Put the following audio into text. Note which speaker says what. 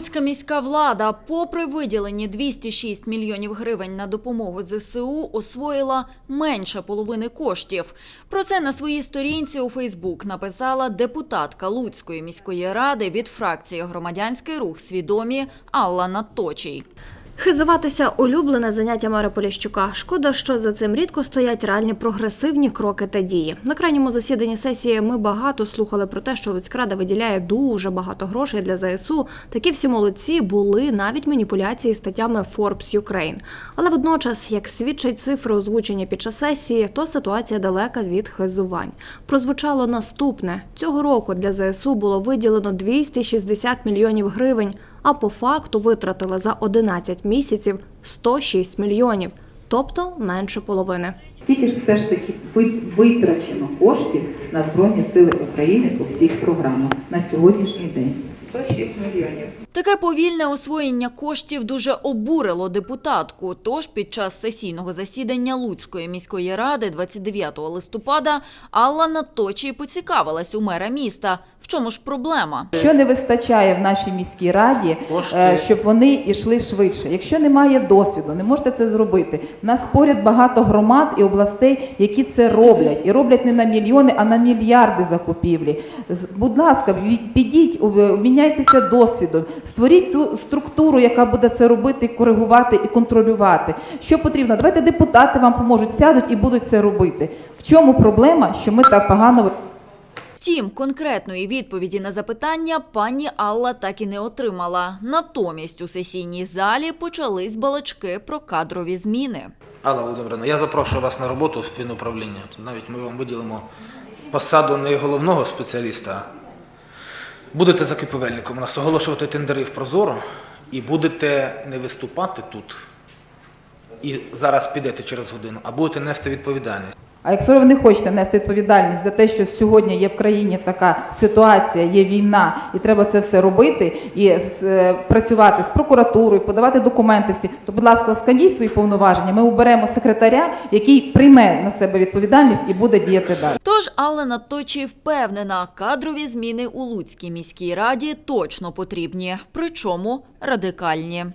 Speaker 1: Луцька міська влада, попри виділені 206 мільйонів гривень на допомогу ЗСУ, освоїла менше половини коштів. Про це на своїй сторінці у Фейсбук написала депутатка Луцької міської ради від фракції Громадянський рух свідомі Алла Наточій.
Speaker 2: Хизуватися улюблене заняття Мера Поліщука. Шкода, що за цим рідко стоять реальні прогресивні кроки та дії. На крайньому засіданні сесії ми багато слухали про те, що Луцькрада виділяє дуже багато грошей для ЗСУ. Такі всі молодці були навіть маніпуляції статтями Forbes Ukraine. Але водночас, як свідчать цифри, озвучені під час сесії, то ситуація далека від хизувань. Прозвучало наступне: цього року для ЗСУ було виділено 260 мільйонів гривень а по факту витратили за 11 місяців 106 мільйонів, тобто менше половини.
Speaker 3: Скільки ж все ж таки ви- витрачено коштів на Збройні Сили України по всіх програмах на сьогоднішній день? 106 мільйонів.
Speaker 1: Таке повільне освоєння коштів дуже обурило депутатку. Тож під час сесійного засідання Луцької міської ради 29 листопада Алла Наточій поцікавилась у мера міста. В чому ж проблема?
Speaker 3: Що не вистачає в нашій міській раді,
Speaker 4: Кошти.
Speaker 3: е, щоб вони йшли швидше? Якщо немає досвіду, не можете це зробити. У нас поряд багато громад і областей, які це роблять, і роблять не на мільйони, а на мільярди закупівлі. З- Будь ласка, підіть, у- міняйтеся досвідом, створіть ту структуру, яка буде це робити, коригувати і контролювати. Що потрібно? Давайте депутати вам поможуть, сядуть і будуть це робити. В чому проблема, що ми так погано
Speaker 1: Втім, конкретної відповіді на запитання пані Алла так і не отримала. Натомість у сесійній залі почались балачки про кадрові зміни.
Speaker 4: Алла Володимирівна, я запрошую вас на роботу в фінуправління. Навіть ми вам виділимо посаду не головного спеціаліста, будете закупівельником у нас оголошувати тендери в Прозоро і будете не виступати тут і зараз підете через годину, а будете нести відповідальність.
Speaker 3: А якщо ви не хочете нести відповідальність за те, що сьогодні є в країні така ситуація, є війна, і треба це все робити, і е, працювати з прокуратурою, подавати документи всі, то, будь ласка, складіть свої повноваження. Ми оберемо секретаря, який прийме на себе відповідальність і буде діяти далі.
Speaker 1: Тож Алла Наточій впевнена, кадрові зміни у Луцькій міській раді точно потрібні, причому радикальні.